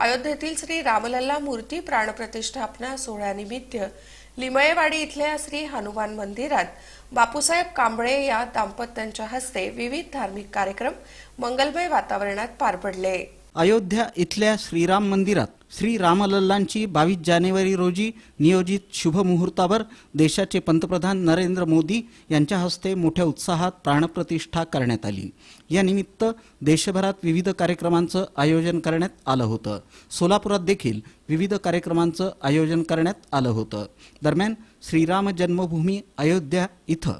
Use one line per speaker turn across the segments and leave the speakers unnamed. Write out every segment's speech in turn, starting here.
अयोध्येतील श्री रामलल्ला मूर्ती प्राणप्रतिष्ठापना सोहळ्यानिमित्त लिमयेवाडी इथल्या श्री हनुमान मंदिरात बापूसाहेब कांबळे या दाम्पत्यांच्या हस्ते विविध धार्मिक कार्यक्रम मंगलमय वातावरणात पार पडले.
अयोध्या इथल्या श्रीराम मंदिरात श्री रामलल्लांची बावीस जानेवारी रोजी नियोजित शुभ मुहूर्तावर देशाचे पंतप्रधान नरेंद्र मोदी यांच्या हस्ते मोठ्या उत्साहात प्राणप्रतिष्ठा करण्यात आली. या निमित्त देशभरात विविध कार्यक्रमांचं आयोजन करण्यात आलं होतं. सोलापुरात देखील विविध कार्यक्रमांचं आयोजन करण्यात आलं होतं. दरम्यान श्रीराम जन्मभूमी अयोध्या इथं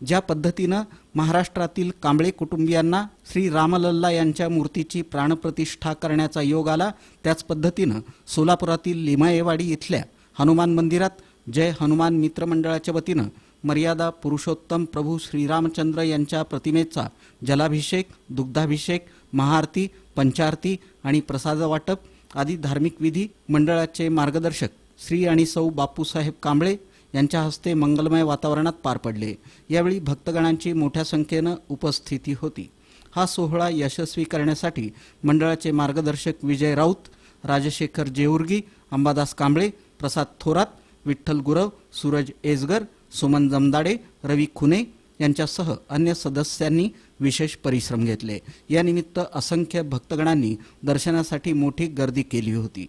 ज्या पद्धतीनं महाराष्ट्रातील कांबळे कुटुंबियांना श्री रामलल्ला यांच्या मूर्तीची प्राणप्रतिष्ठा करण्याचा योग आला त्याच पद्धतीनं सोलापुरातील लिमायेवाडी इथल्या हनुमान मंदिरात जय हनुमान मित्रमंडळाच्या वतीनं मर्यादा पुरुषोत्तम प्रभू श्रीरामचंद्र यांच्या प्रतिमेचा जलाभिषेक दुग्धाभिषेक महाआरती पंचारती आणि प्रसाद वाटप आदी धार्मिक विधी मंडळाचे मार्गदर्शक श्री आणि सौ बापूसाहेब कांबळे यांच्या हस्ते मंगलमय वातावरणात पार पडले. यावेळी भक्तगणांची मोठ्या संख्येनं उपस्थिती होती. हा सोहळा यशस्वी करण्यासाठी मंडळाचे मार्गदर्शक विजय राऊत राजशेखर जेऊर्गी अंबादास कांबळे प्रसाद थोरात विठ्ठल गुरव सूरज एजगर सुमन जमदाडे रवी खुने यांच्यासह अन्य सदस्यांनी विशेष परिश्रम घेतले. यानिमित्त असंख्य भक्तगणांनी दर्शनासाठी मोठी गर्दी केली होती.